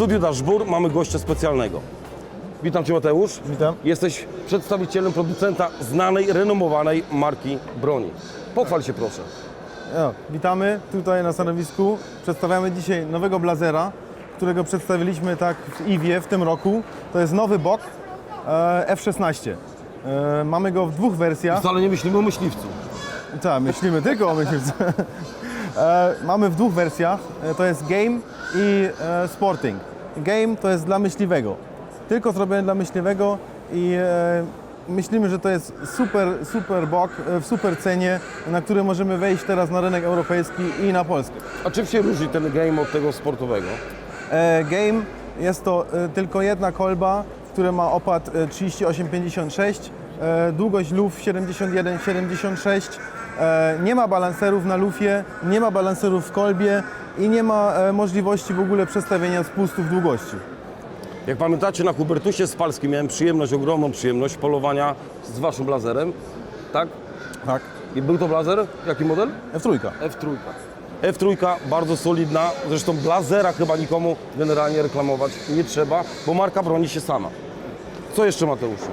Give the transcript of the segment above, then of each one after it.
studiu Dashboard mamy gościa specjalnego. Witam Cię Mateusz. Witam. Jesteś przedstawicielem producenta znanej, renomowanej marki broni. Pochwal się proszę. Ja, witamy tutaj na stanowisku. Przedstawiamy dzisiaj nowego Blazera, którego przedstawiliśmy tak w Iwie w tym roku. To jest nowy bok e, F-16. E, mamy go w dwóch wersjach. Wcale nie myślimy o myśliwcu. Tak, myślimy tylko o myśliwcu. E, mamy w dwóch wersjach. E, to jest Game i e, Sporting. Game to jest dla myśliwego. Tylko zrobione dla myśliwego i e, myślimy, że to jest super, super bok e, w super cenie, na który możemy wejść teraz na rynek europejski i na Polskę. A czym się różni ten game od tego sportowego? E, Game jest to tylko jedna kolba, która ma opad e, 38,56, e, długość luf 71,76. E, Nie ma balancerów na lufie, nie ma balancerów w kolbie i nie ma e, możliwości w ogóle przestawienia spustów długości. Jak pamiętacie, na Hubertusie Spalskim miałem przyjemność, ogromną przyjemność polowania z Waszym blazerem. Tak? Tak. I był to blazer? Jaki model? F3. F3. F3 bardzo solidna, zresztą blazera chyba nikomu generalnie reklamować nie trzeba, bo marka broni się sama. Co jeszcze Mateuszu?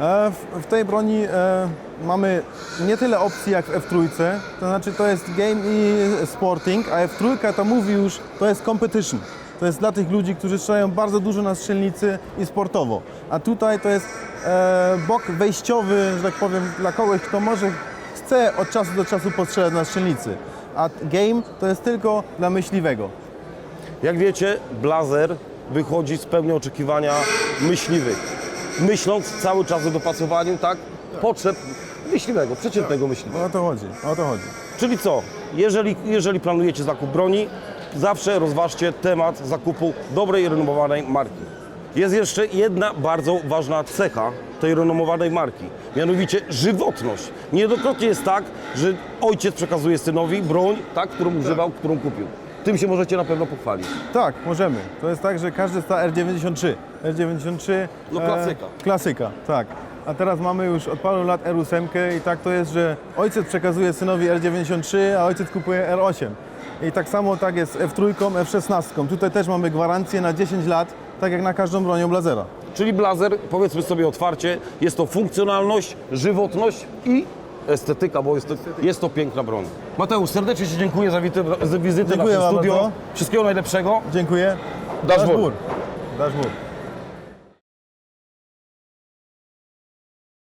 E, W, tej broni e, mamy nie tyle opcji jak w F3, to znaczy to jest game i sporting, a F3 to mówi już, to jest competition. To jest dla tych ludzi, którzy strzelają bardzo dużo na strzelnicy i sportowo. A tutaj to jest e, bok wejściowy, że tak powiem, dla kogoś, kto może chce od czasu do czasu postrzelać na strzelnicy. A game to jest tylko dla myśliwego. Jak wiecie, blazer wychodzi z pełni oczekiwania myśliwych. Myśląc cały czas o dopasowaniu, tak, potrzeb myśliwego, przeciętnego myśliwego. O to chodzi, o to chodzi. Czyli co? Jeżeli, jeżeli planujecie zakup broni, zawsze rozważcie temat zakupu dobrej renomowanej marki. Jest jeszcze jedna bardzo ważna cecha tej renomowanej marki, mianowicie żywotność. Niejednokrotnie jest tak, że ojciec przekazuje synowi broń, tak, którą używał, którą kupił. Tym się możecie na pewno pochwalić. Tak, możemy. To jest tak, że każdy sta R93. R93. No klasyka. E, klasyka, tak. A teraz mamy już od paru lat R8 i tak to jest, że ojciec przekazuje synowi R93, a ojciec kupuje R8. I tak samo tak jest z F3, F16. Tutaj też mamy gwarancję na 10 lat, tak jak na każdą bronią Blazera. Czyli blazer, powiedzmy sobie otwarcie, jest to funkcjonalność, żywotność i estetyka, bo jest to, jest to piękna broń. Mateusz, serdecznie Ci dziękuję za wizytę, za wizytę Dziękuję wam studio. bardzo. Wszystkiego najlepszego. Dziękuję. Dashboard. Dashboard. Dashboard.